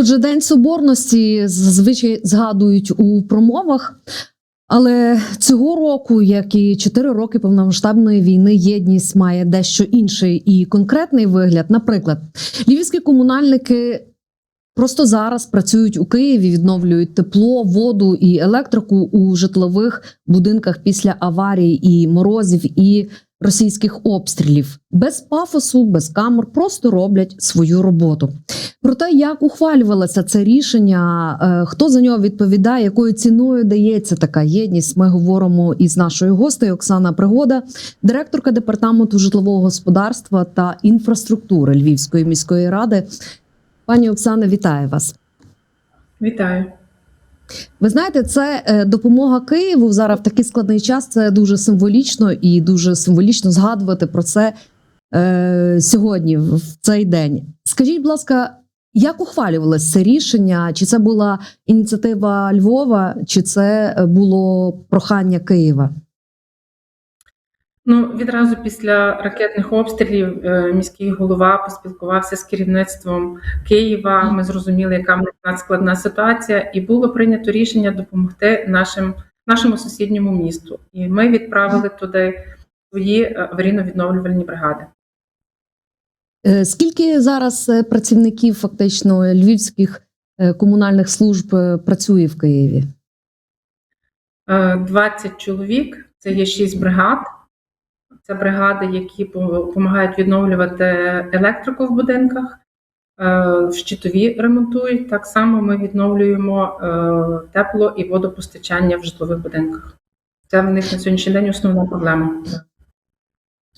Отже, День Соборності зазвичай згадують у промовах. Але цього року, як і чотири роки повномасштабної війни, єдність має дещо інший і конкретний вигляд. Наприклад, львівські комунальники просто зараз працюють у Києві, відновлюють тепло, воду і електрику у житлових будинках після аварій і морозів і російських обстрілів без пафосу, без камер, просто роблять свою роботу. Про те, як ухвалювалося це рішення, е, хто за нього відповідає, якою ціною дається така єдність. Ми говоримо із нашою гостею Оксана Пригода, директорка департаменту житлового господарства та інфраструктури Львівської міської ради. Пані Оксана, вітаю вас. Вітаю. Ви знаєте, це е, допомога Києву зараз в такий складний час. Це дуже символічно і дуже символічно згадувати про це е, сьогодні, в цей день. Скажіть, будь ласка, як ухвалювалося це рішення? Чи це була ініціатива Львова, чи це було прохання Києва? Ну, відразу після ракетних обстрілів е, міський голова поспілкувався з керівництвом Києва. Ми зрозуміли, яка в них надскладна ситуація, і було прийнято рішення допомогти нашим нашому сусідньому місту. І ми відправили туди свої е, аварійно-відновлювальні бригади. Е, Скільки зараз працівників фактично львівських комунальних служб працює в Києві? Е, 20 чоловік, це є 6 бригад. Це бригади, які допомагають відновлювати електрику в будинках, е, щитові ремонтують. Так само ми відновлюємо е, тепло і водопостачання в житлових будинках. Це в них на сьогоднішній день основна проблема.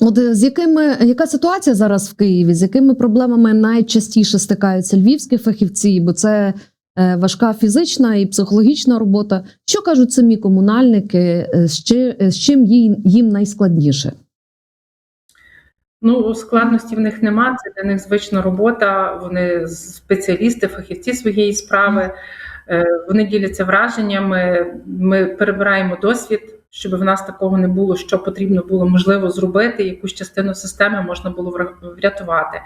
От е, з якими яка ситуація зараз в Києві? З якими проблемами найчастіше стикаються львівські фахівці? Бо це важка фізична і психологічна робота. Що кажуть самі комунальники? З, чи, з чим їм найскладніше? Ну, складності в них нема. Це для них звична робота. Вони спеціалісти, фахівці своєї справи. Е, Вони діляться враженнями. Ми перебираємо досвід, щоб в нас такого не було, що потрібно було можливо зробити, якусь частину системи можна було врятувати.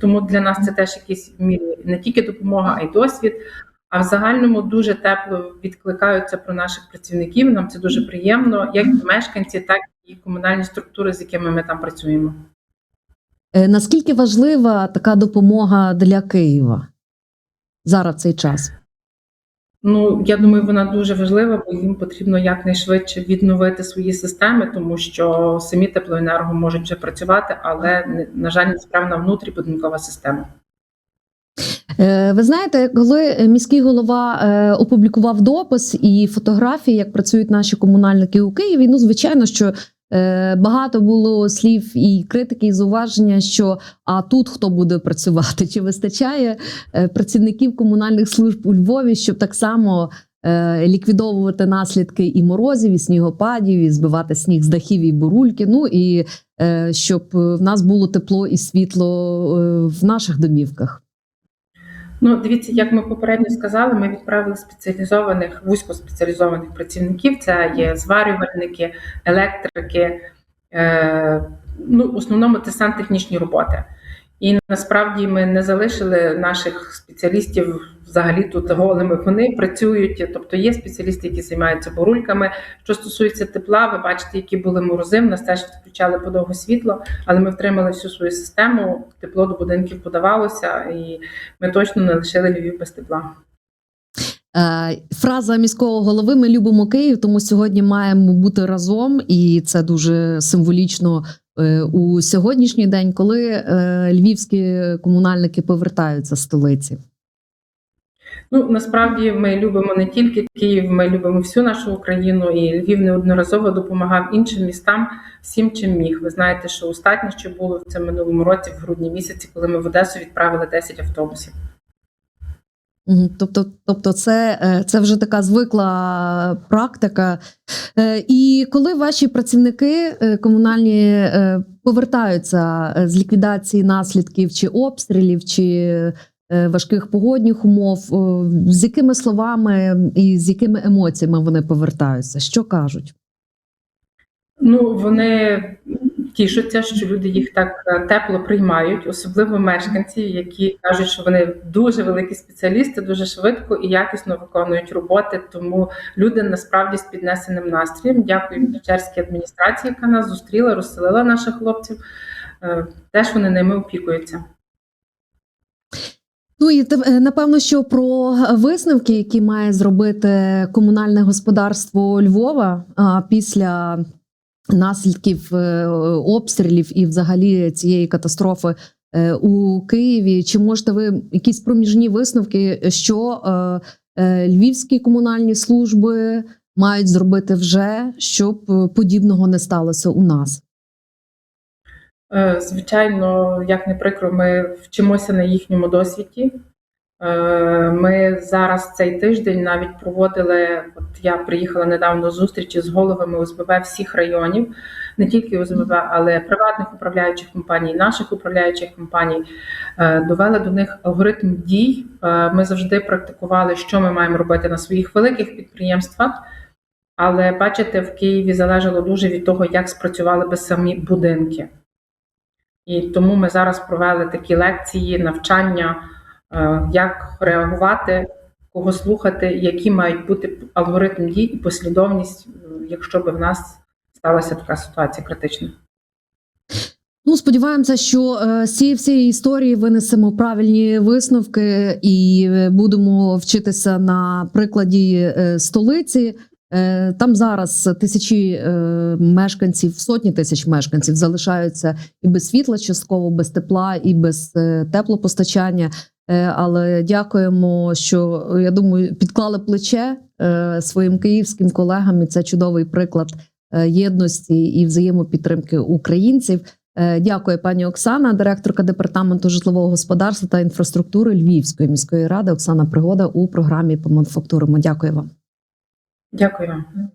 Тому для нас це теж якісь мірі не тільки допомога, а й досвід. А в загальному дуже тепло відкликаються про наших працівників. Нам це дуже приємно, як мешканці, так і комунальні структури, з якими ми там працюємо. Е, Наскільки важлива така допомога для Києва зараз в цей час? Ну, я думаю, вона дуже важлива, бо їм потрібно якнайшвидше відновити свої системи, тому що самі теплоенерго можуть вже працювати, але на жаль, несправна внутрібудинкова система. Е, Ви знаєте, коли міський голова е, опублікував допис і фотографії, як працюють наші комунальники у Києві, ну звичайно, що багато було слів і критики, і зауваження, що а тут хто буде працювати? Чи вистачає е, працівників комунальних служб у Львові, щоб так само е, ліквідовувати наслідки і морозів, і снігопадів, і збивати сніг з дахів і бурульки? Ну і е, щоб в нас було тепло і світло е, в наших домівках. Ну, дивіться, як ми попередньо сказали, ми відправили спеціалізованих вузькоспеціалізованих працівників. Це є зварювальники, електрики. Е, ну, в основному це сантехнічні роботи. І насправді ми не залишили наших спеціалістів взагалі тут голими. Вони працюють, тобто є спеціалісти, які займаються бурульками. Що стосується тепла, ви бачите, які були морози. В нас теж включали подовго світло, але ми втримали всю свою систему. Тепло до будинків подавалося, і ми точно не лишили Львів без тепла. Е, Фраза міського голови Ми любимо Київ, тому сьогодні маємо бути разом, і це дуже символічно у сьогоднішній день, коли е, львівські комунальники повертаються з столиці. Ну насправді ми любимо не тільки Київ, ми любимо всю нашу Україну, і Львів неодноразово допомагав іншим містам всім, чим міг. Ви знаєте, що останнє, що було в цьому минулому році, в грудні місяці, коли ми в Одесу відправили 10 автобусів. Тобто, тобто, це, е, це вже така звикла практика. Е, І коли ваші працівники е, комунальні повертаються з ліквідації наслідків чи обстрілів, чи важких погодних умов, з якими словами і з якими емоціями вони повертаються? Що кажуть? Ну вони тішуться, що люди їх так е, тепло приймають, особливо мешканці, які кажуть, що вони дуже великі спеціалісти, дуже швидко і якісно виконують роботи. Тому люди насправді з піднесеним настроєм. Дякую Печерській адміністрації, яка нас зустріла, розселила наших хлопців. Е, Теж вони ними опікуються. Ну і е, напевно, що про висновки, які має зробити комунальне господарство Львова після наслідків е, обстрілів і взагалі цієї катастрофи е, у Києві. Чи можете ви якісь проміжні висновки, що е, львівські комунальні служби мають зробити вже, щоб подібного не сталося у нас? Звичайно, як не прикро, ми вчимося на їхньому досвіді. Е, Ми зараз цей тиждень навіть проводили. От я приїхала недавно зустрічі з головами ОСББ всіх районів, не тільки ОСББ, але приватних управляючих компаній, наших управляючих компаній. Е, Довели до них алгоритм дій. Е, Ми завжди практикували, що ми маємо робити на своїх великих підприємствах. Але бачите, в Києві залежало дуже від того, як спрацювали би самі будинки. І тому ми зараз провели такі лекції, навчання, як реагувати, кого слухати, які мають бути алгоритм дій і послідовність, е, якщо би в нас сталася така ситуація критична. Ну, сподіваємося, що е, з цієї всієї історії винесемо правильні висновки і е, будемо вчитися на прикладі е, столиці. Е, Там зараз тисячі е, мешканців, сотні тисяч мешканців залишаються і без світла, частково без тепла, і без е, теплопостачання. Е, Але дякуємо, що я думаю, підклали плече е, своїм київським колегам. І це чудовий приклад е, єдності і взаємопідтримки українців. Дякую, пані Оксана, директорка департаменту житлового господарства та інфраструктури Львівської міської ради. Оксана Пригода у програмі по мануфактуримо. Дякую вам. Дякую вам.